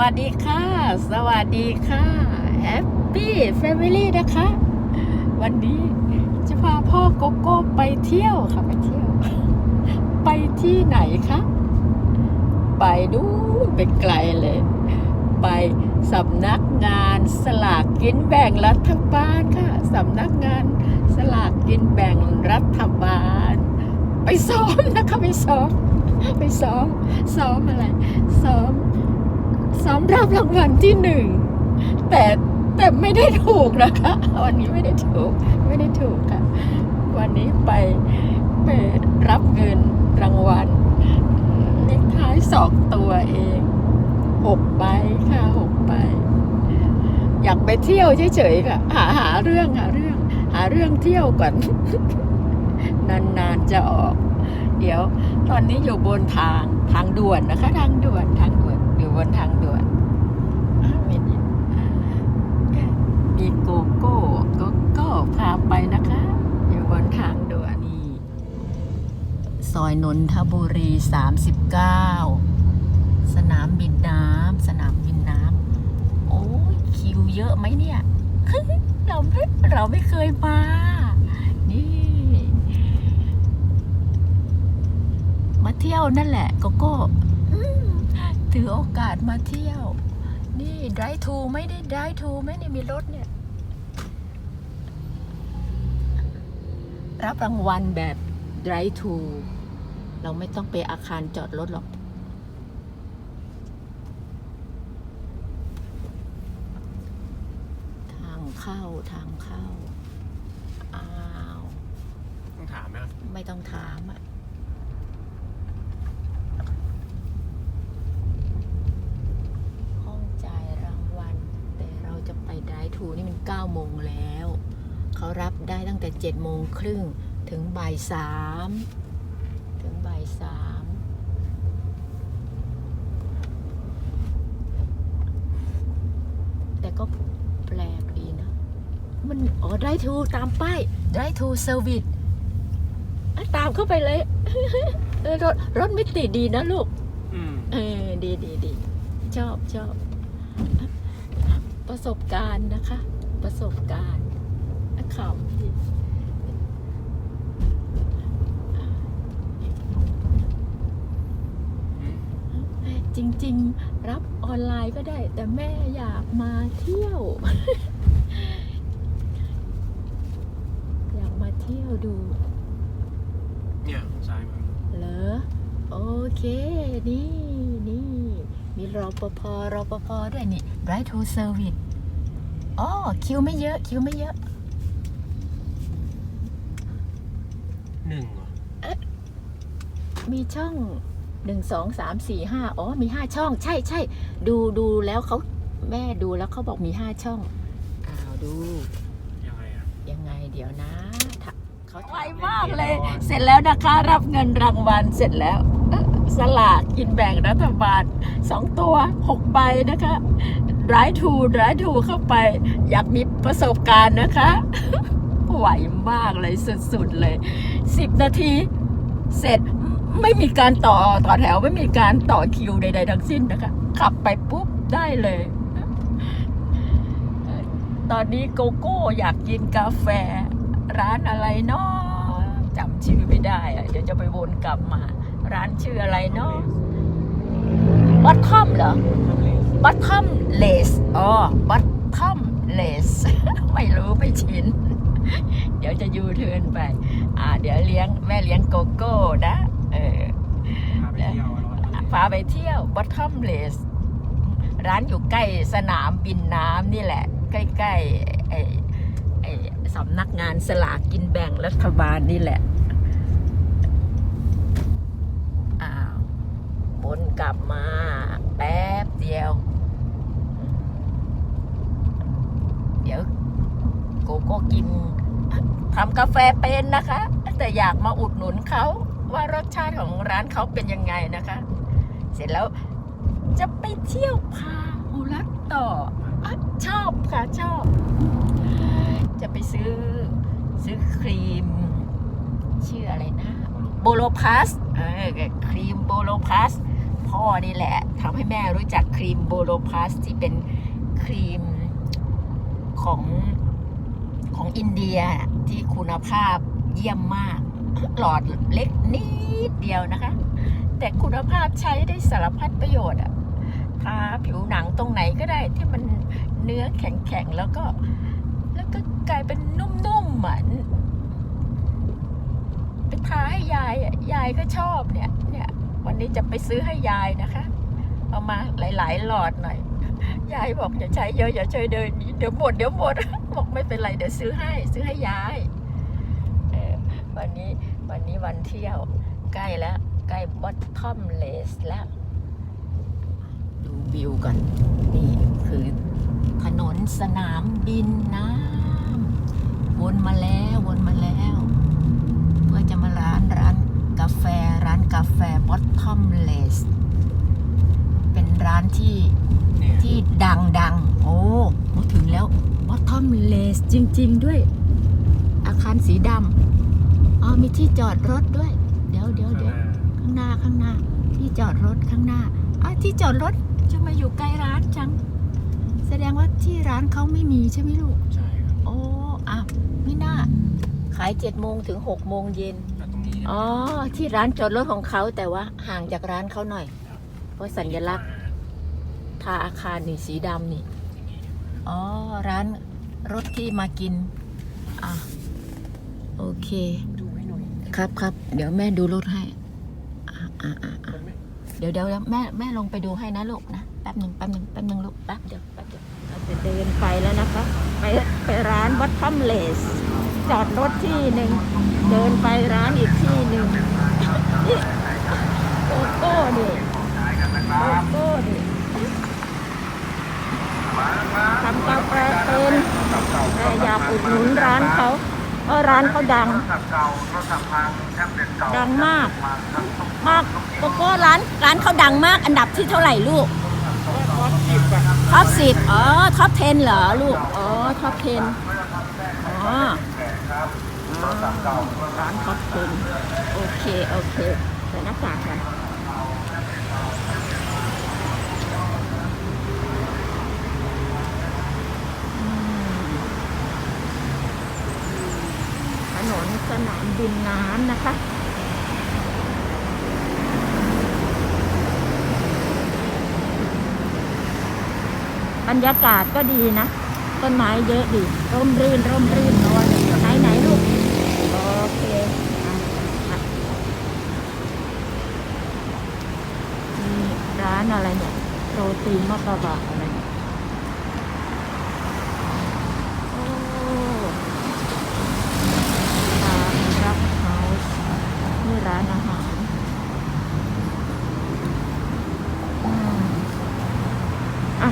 วัสดีค่ะ สวัสดีค่ะแฮปปี้แฟมิลี่นะคะ วันนี้จะพาพ่อโกโก้ไปเที่ยวค่ะ ไปเที่ยว ไปที่ไหนคะไปดูไปไกลเลย ไปสำนักงานสลากกินแบ่งรัฐบาลค่ะสำนักงานสลากกินแบ่งรัฐบาล ไปซ้อมนะคะไปซ้อมไปซ้อมซ้อมอะไรซ้อม ซ้อมรับรางวัลที่หนึ่งแต่แต่ไม่ได้ถูกนะคะ วันนี้ไม่ได้ถูกไม่ได้ถูกค่ะ วันนี้ไปไปรับเงินรางวัลเลขท้ายสองตัวเองหกใบค่ะหกใบอยากไปเที่ยวเฉยๆค่ะ หาหาเรื่องหาเรื่อง หาเรื่องเที่ยวก่อน นานๆจะออก เดี๋ยว ตอนนี้อยู่บนทางทางด่วนนะคะ ทางด่วนทางด่วน บนทางด่วนอ่ามีอ่ามีโกโก้โกโก้พาไปนะคะ อยู่บนทางด่วนนี่ซอยนนทบุรี 39 สนามบินน้ำสนามบินน้ำโอ้ยคิวเยอะไหมเนี่ยเราไม่เราไม่เคยมานี่มาเที่ยวนั่นแหละโกโก้อืม ถือโอกาสมาเที่ยว นี่ไดรทูไม่ได้ไดรทูไม่ได้มีรถเนี่ย รับรางวัลแบบไดรทูเราไม่ต้องไปอาคารจอดรถหรอกทางเข้าทางเข้า อ้าว ต้องถามไหมครับไม่ต้องถามอะห้องจ่ายรางวัล แต่เราจะไปได้ทูนี่มัน 9โมงแล้ว เขารับได้ตั้งแต่7โมงครึ่งถึงบ่ายสามถึงบ่ายสามแต่ก็แปลกดีนะ มันอ๋อได้ทูตามป้ายได้ทูเซอร์วิสอะตามเข้าไปเลยเออรถรถไม่ติดดีนะลูกอืมเออ ดีดีดีชอบชอบประสบการณ์นะคะ ประสบการณ์ข่าวดีจริง ๆ รับออนไลน์ก็ได้ แต่แม่อยากมาเที่ยว อยากมาเที่ยวดู เนี่ยซ้ายมือเหรอ โอเค นี่นี่มีรอปภรอปภด้วยนี่ right to service อ๋อคิวไม่เยอะ คิวไม่เยอะ หนึ่งเหรอมีช่องหนึ่งสองสามสี่ห้าอ๋อมีห้าช่อง ใช่ใช่ดูดูแล้วเขาแม่ดูแล้วเขาบอกมีห้าช่องอ้าวดู ยังไงอะ ยังไงเดี๋ยวนะถ้าเขาไวมากเลย เสร็จแล้วนะคะ รับเงินรางวัลเสร็จแล้วเอ๊ะสลากกินแบ่งรัฐบาลสองตัวหกใบนะคะ ร้ายทูร้ายทูเข้าไป อยากมีประสบการณ์นะคะไหวมากเลยสุดๆเลยสิบนาทีเสร็จไม่มีการต่อต่อแถวไม่มีการต่อคิวใด ๆ ทั้งสิ้นนะคะ ขับไปปุ๊บได้เลย ตอนนี้โกโก้อยากกินกาแฟร้านอะไรเนาะจำชื่อไม่ได้อะเดี๋ยวจะไปวนกลับมา ร้านชื่ออะไรเนาะ บัตทอมเหรอบัตทอมเลสอ๋อบัตทอมเลสไม่รู้ไม่ชิน เดี๋ยวจะยูเทิร์นไป อ่า เดี๋ยวเลี้ยงแม่เลี้ยงโกโก้นะ เออพาไปเที่ยวร้อนทะเลพาไปเที่ยวบัตทอมเลสร้านอยู่ใกล้สนามบินน้ำนี่แหละ ใกล้ๆไอ้ไอ้สำนักงานสลากกินแบ่งรัฐบาลนี่แหละ อ้าวบ นกลับมา แป๊บเดียว เดี๋ยวโกโก้กินทำกาแฟเป็นนะคะ แต่อยากมาอุดหนุนเขาว่ารสชาติของร้านเขาเป็นยังไงนะคะ เสร็จแล้วจะไปเที่ยวพาหุรัตต่ออชอบค่ะชอบ จะไปซื้อซื้อครีม ชื่ออะไรนะ โบโลพาสเออครีมโบโลพาส พ่อนี่แหละทำให้แม่รู้จักครีมโบโลพลัสที่เป็นครีมของของอินเดียที่คุณภาพเยี่ยมมาก หลอดเล็กนิดเดียวนะคะ แต่คุณภาพใช้ได้สารพัดประโยชน์อะทาผิวหนังตรงไหนก็ได้ที่มันเนื้อแข็งๆ แล้วก็ แล้วก็กลายเป็นนุ่มๆเหมือะไปทาให้ยายยายก็ชอบเนี่ยเนี่ย วันนี้จะไปซื้อให้ยายนะคะ เอามาหลาย ๆ หลอดหน่อย ยายบอกอย่าใช้เยอะอย่าใช้เดินเดี๋ยวหมดเดี๋ยวหมดบอกไม่เป็นไรเดี๋ยวซื้อให้ ซื้อให้ยายวันนี้วันนี้วันเที่ยวใกล้แล้ว ใกล้บอททอมเลสแล้ว ดูวิวก่อนนี่คือถนนสนามบินน้ำวนมาแล้ววนมาแล้ว เพื่อจะมาร้านร้าน กาแฟร้านกาแฟบอททอมเลสเป็นร้านที่เนี่ยที่ดังดังๆโอ้มาถึงแล้วบอททอมเลสจริง ๆ ด้วย อาคารสีดำอ๋อมีที่จอดรถด้วย เดี๋ยวเดี๋ยวข้างเดี๋ยวหน้าข้างหน้าข้างหน้า ที่จอดรถข้างหน้าอะที่จอดรถจะมาอยู่ใกล้ร้านจัง แสดงว่าที่ร้านเขาไม่มีใช่ไหมลูก ใช่ครับ โอ้อะไม่น่า ขายเจ็ดโมงถึงหกโมงเย็นแล้วตรงนี้ อ๋อ ที่ร้านจอดรถของเขาแต่ว่าห่างจากร้านเขาหน่อย เพราะสัญลักษณ์ทาอาคารนี่สีดำนี่ อ๋อ ร้านรถที่มากิน อะ โอเค ดูให้หน่อยครับครับเดี๋ยวแม่ดูรถให้อะอะอะอะได้ไหมเดี๋ยวเดี๋ยวแม่แม่ลงไปดูให้นะลูกนะแป๊บหนึ่งแป๊บหนึ่งแป๊บหนึ่งลูกแป๊บเดียวแป๊บเดียวเราจะเดินไปแล้วนะคะ ไปไปร้านวัดทัมเลส จอดรถที่หนึ่งเดินไปร้านอีกที่ หนึ่งโกโก้นี่โกโก้นี่ทำกาแฟเป็นแต่อยากอุดหนุนร้านเขาเพราะร้านเขาดัง ดังมาก มากโกโก้ร้านร้านเขาดังมาก อันดับที่เท่าไหร่ลูกท็อปสิบอ๋อท็อปเทนเหรอลูก อ๋อท็อปเทนอ๋อร้านท็อปเทน เค โอเคใส่หน้ากากกันอืมถนนสนามบินน้ำนะคะบรรยากาศก็ดีนะ ต้นไม้เยอะดี ร่มรื่น ร่มรื่นนอนไหนไหนลูก โอเคอะอะนี่ร้านอะไรเนี่ยโรตีมะกะบะอะไรโอ้ตามรับเฮาส์นี่ร้านอาหารอืมอะ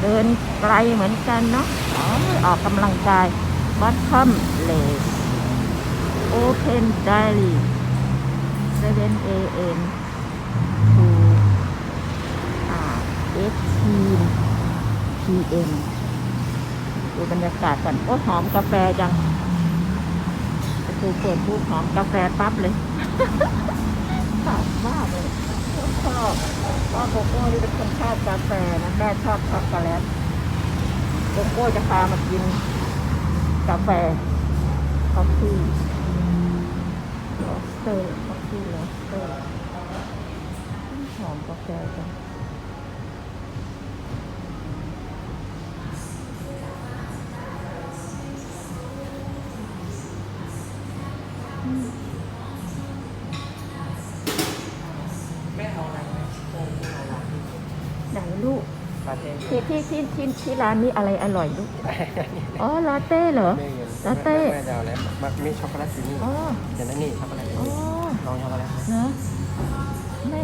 เดินไกลเหมือนกันเนาะออกกำลังกาย Bottom Lace Open Daily 7 a.m. to อ่า18 p.m. ดูบรรยากาศก่อนโอ้หอมกาแฟจังประตูเปิดปุ๊บหอมกาแฟปั๊บเลยชอบมากเลยชอบพ่อโกโก้นี่เป็นคนชอบกาแฟนะแม่ชอบช็อกโกแลตโกโก้จะพามากินกาแฟคอฟฟี่โรส เตอร์คอฟฟี่โรสเตอร์หอมกาแฟจังอืมแม่เอาอะไรไหมโอ้ไม่เอาอะไรไหนลูกลาเต้ที่ที่ที่ที่ที่ร้านนี้อะไรอร่อยลูก อ๋อลาเต้เหรอแม่เย็นลาเต้แม่จะเอาอะไรมักมีช็อกโกแลตอยู่นี่อ๋อ เดี๋ยวนั่นนี่ช็อกโกแลต อยู่อ๋อนี่ลองช็อกโกแลตไหมเนอะแม่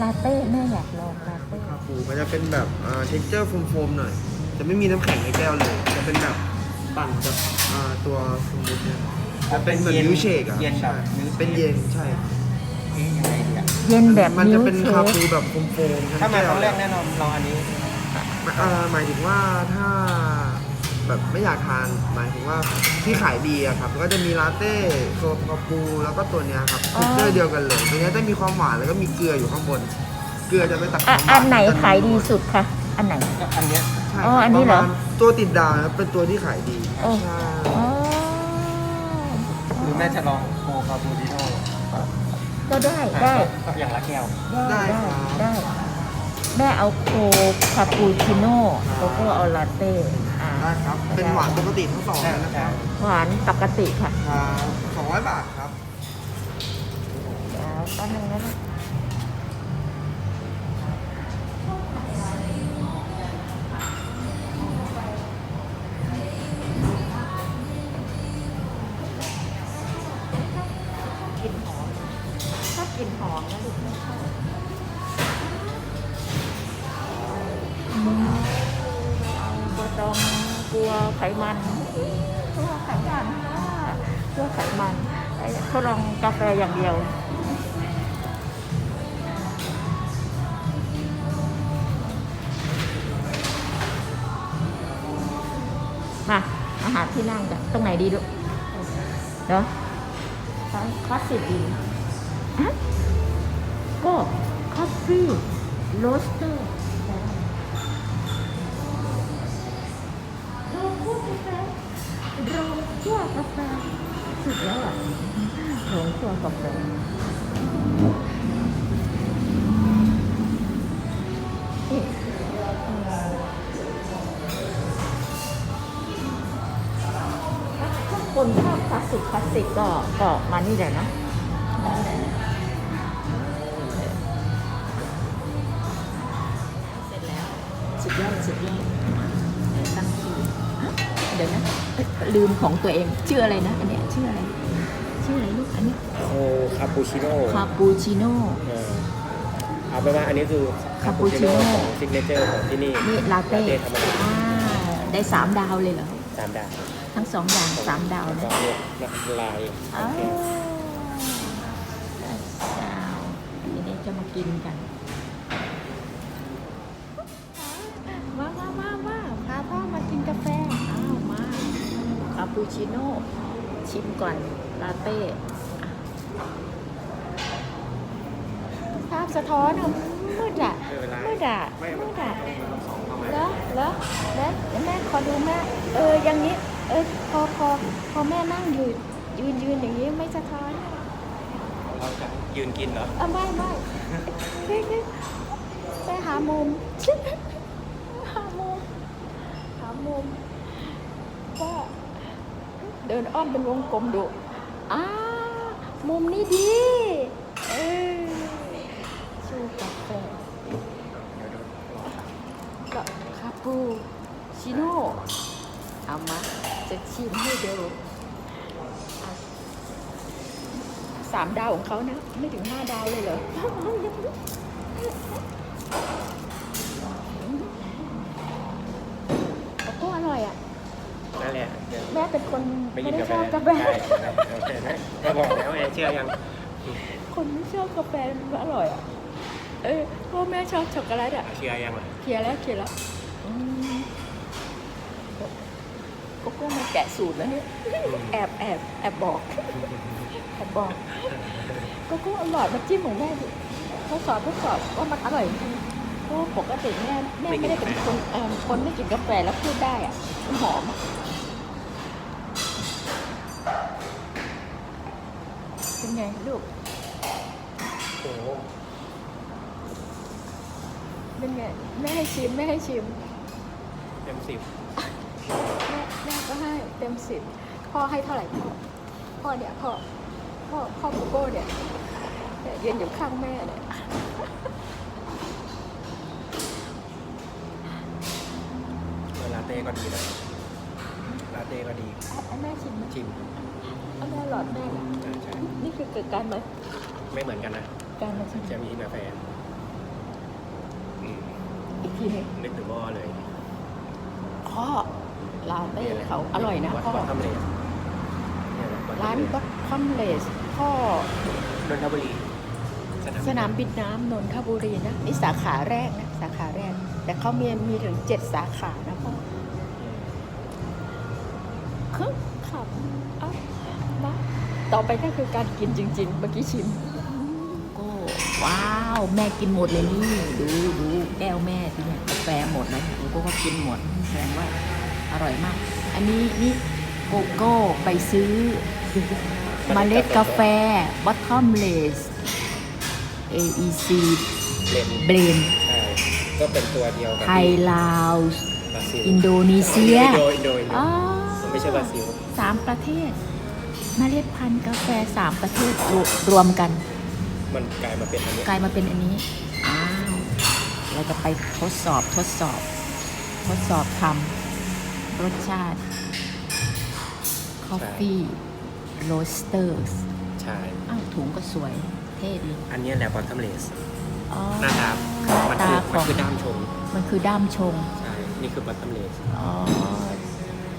ลาเต้แม่อยากลองลาเต้คาปูมันจะเป็นแบบเท็กเจอร์โฟมๆหน่อย จะไม่มีน้ำแข็งในแก้วเลย จะเป็นแบบปั่นกับอ่าตัวสมูทเนี่ยจะเป็นเหมือนมิลค์เชคอะเย็นแบใช่บมิลค์ชค เป็นเย็นใช่เอ๊ะยังไงดีอะเย็นแบบมันมิจะลเป็นค์เชคาคปูแบบโฟมๆทั้งถ้ามาแก้ควรั้งแรกแน่นอนลองอันนี้ อ่าหมายถึงว่าถ้า แบบไม่อยากทานหมายถึงว่าที่ขายดีอะครับ ก็จะมีลาเต้โซฟาปูแล้วก็ตัวเนี้ยครับอ๋อเทคเจอร์เดียวกันเลยตัวเนี้ยจะมีความหวานแล้วก็มีเกลืออยู่ข้างบน เกลือจะไปตัดคอะวามหวาอันนไหนขายดีสุดคะอันไหนก็อันเนี้ยใช่อ๋อครับอันนี้เหรอประมาณตัวติดดาวนะครับเป็นตัวที่ขายดีโอ้ ใช่อ๋อหรือแม่จะลองโคคาปูชิโน่ก็ได้ได้ก็อย่างละแก้วได้ได้ได้แม่เอาโคคาปูชิโน่โกโก้เอาลาเต้อ่า ได้ครับ เป็นหวานปกติทั้งสองเลยนะครับหวานปกติค่ะครับสองร้อยบาทครับเดี๋ยวแป๊บนึงนะลูกกลิ่นหอมชอบกลิ่นหอมนะลูกไม่ชอบอืมบัวตอง กลัวไขมันกลัวไขมันค่ะกลัวไขมันไอ้ทดลองกาแฟอย่างเดียวมาอาหารที่นั่งกันตรงไหนดีลูกเดี๋ยวคลาสสิกดีอะก็คอฟฟี่โรสเตอร์ กาแฟสุดยอดหลงตัวกาแฟคนชอบคลาสสิกคลาสสิกก็ก็มานี่แหละนะ ลืมของตัวเองชื่ออะไรนะ อันเนี้ยชื่ออะไร ชื่ออะไรลูกอันนี้โคคาปูชิโน่คาปูชิโน่เอาไปนว่าอันนี้คือคาปูชิโน่ของซิกเนเจอร์ของที่นี่นี่ลาเต้ธรรมดาอ่าได้สามดาวเลยเหรอสามดาวทั้งสองอย่างสามดาวก็นะเรียกลายอ้าวสาวทีนี้จะมากินกัน ชิโน่ชิมก่อนลาเต้อะภาพสะท้อนอะมืดอะไม่เป็นไรมืดอะไม่มืดอะสองเข้ามาแล้วแล้วแล้วเดี๋ยวแม่ขอดูแม่เอออย่างนี้ เออพอพอพอแม่นั่งอยู่ยืนยืนอย่างนี้ไม่สะท้อนเราจะยืนกินเหรออะไม่ไม่ไปหามุม หามุม หามุมก็เดิ นอ้อมเป็นวงกลมดูอ้ามุมนี้ดีเออชูกาแฟเดี๋ยวดูรอครับก็คาปูชิโน่เอามาจะชิมให้ดูอะสามดาวของเขานะ ไม่ถึงห้าดาวเลยเหรอ โอ้โหอร่อยอะ นั่นแห ละเดี๋ยวแม่เป็นคนไม่ไม่กินได้กาชแฟอบกาแฟใช่โอเคนะก็บอกแล้วไงเชื่อยัง คนไม่ชอบกาแฟมันอร่อยอะ เออพ่อแม่ชอบช็อกโกแลตอะเชื่อยังล่ะเคลียร์แล้วเคลียร์แล้วอืมโกโก้มาแกะสูตรแล้วเนี่ยแอบแอบแอบบอกแอบบอกโกโก้อร่อยมาจิ้มของแม่ดิทดสอบทดสอบว่ามันอร่อยจริงเพราะว่าปกติแม่แม่ไม่ได้เป็นคนเอ่อคนไม่กินกาแฟแล้วพูดได้อะมันหอม เป็นไงลูก โอ้โหเป็นไงแม่ให้ชิมแม่ให้ชิม เต็มสิบแม่แม่ก็ให้เต็มสิบพ่อให้เท่าไหร่พ่อพ่อเนี่ยพ่อพ่อพ่อโกโก้เนี่ยเนี่ยยืนอยู่ข้างแม่เนี่ยลาเต้ก็ดีนะ ลาเต้ก็ดีให้แม่ชิมไหมชิมเอาแม่หลอดแม่นะใช่ใช่นี่คือเกิดการมาไม่เหมือนกันนะการมาชิมจะมีกาแฟอืมอีกทีหนึงนึกถึงหม้อเลยพ่อลาเต้เขาอร่อยนะวัดพ่อวัดทำเลเนี่ยวัดร้านทำเลก็คอมเลสพ่อนนทบุรีสนามบินน้ำนนทบุรีนะนี่สาขาแรกนะสาขาแรก แต่เขามีมีถึงเจ็ดสาขานะพ่ออ ฮึขับอะมาต่อไปก็คือการกินจริง ๆ เมื่อกี้ชิมก็ว้าว แม่กินหมดเลยนี่ ดูดูแก้วแม่ที่เนี่ยกาแฟหมดแล้วเนี่ยโกโก้ก็กินหมดแสดงว่าอร่อยมาก อันนี้นี่โกโก้ไปซื้อเมล็ดกาแฟ bottomless AEC เลน blend ใช่ก็เป็นตัวเดียวกับไทยลาว บราซิลอินโดนีเซียอินโดอินโดอินโด อ๋อ ไม่ใช่บราซิลสามประเทศเมล็ดพันธุ์กาแฟสามประเทศรวรวมกัน มันกลายมาเป็นอันเนี้ยกลายมาเป็นอันนี้อ้าวเราจะไปทดสอบทดสอบ ทดสอบทำรสชาติ Coffee Roasters ใช่อ้าวถุงก็สวยเท่ดีอันเนี้ยแหละบอททัมเลสอ๋อหน้าตามันตาคือขมันองคือด้ามชง มันคือด้ามชง ใช่ นี่คือบอททัมเลสอ๋อ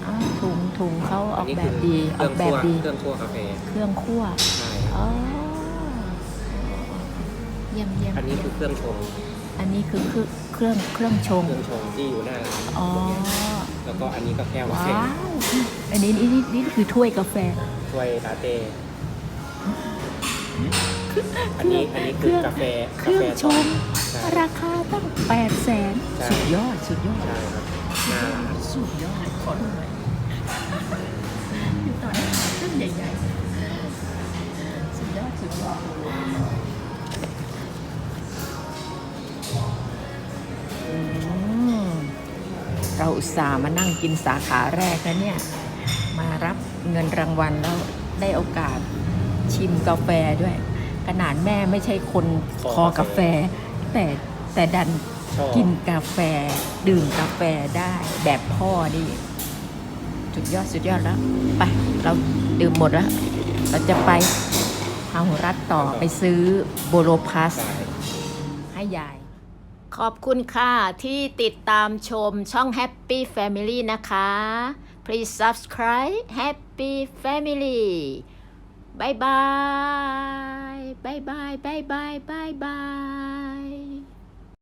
อ้าวถุงถุงเขาออกนี้แบคืบดีเคอรื่อกแบคั่บวดีเครื่องคั่วกาแฟเครื่องคั่วใช่อ๋อเยี่ยมเยี่ยมอันนี้คือเครื่องชงอันนี้คือเครื่องเครื่องเครื่องชงเครื่องชงที่อยู่หน้าร้านอ๋อแล้วก็อันนี้ก็แก้วกาว้าแฟวอันนี้นี่นี่นี่คือถ้วยกาแฟ ถ้วยลาเต้อันนี้อันนี้คือกาแฟเคการื่องแฟชต้มงใช่ ราคาตั้งแปดแสนใช่ สุดยอด สุดยอด ใช่ครับหน้าร้าน สุดยอดขอดูหน่อยอยู่ต่อหน้าเครื่องใหญ่ๆ สุดยอดสุดยอดอืมเราอุตส่าห์มานั่งกินสาขาแรกนะเนี่ย มารับเงินรางวัลแล้วได้โอกาสชิมกาแฟด้วย ขนาดแม่ไม่ใช่คนคอกาแฟ แต่แต่ดัน ชอบกินกาแฟ ดื่มกาแฟได้แบบพ่อนี่สุดยอดสุดยอดแล้ว ไปเราดื่มหมดแล้ว เราจะไปพาหุรัตต่อไปซื้อโบโลพาสใช่ให้ยาย ขอบคุณค่ะที่ติดตามชมช่อง Happy Family นะคะ Please subscribe Happy Family บายบายบายบายบายบายบายบาย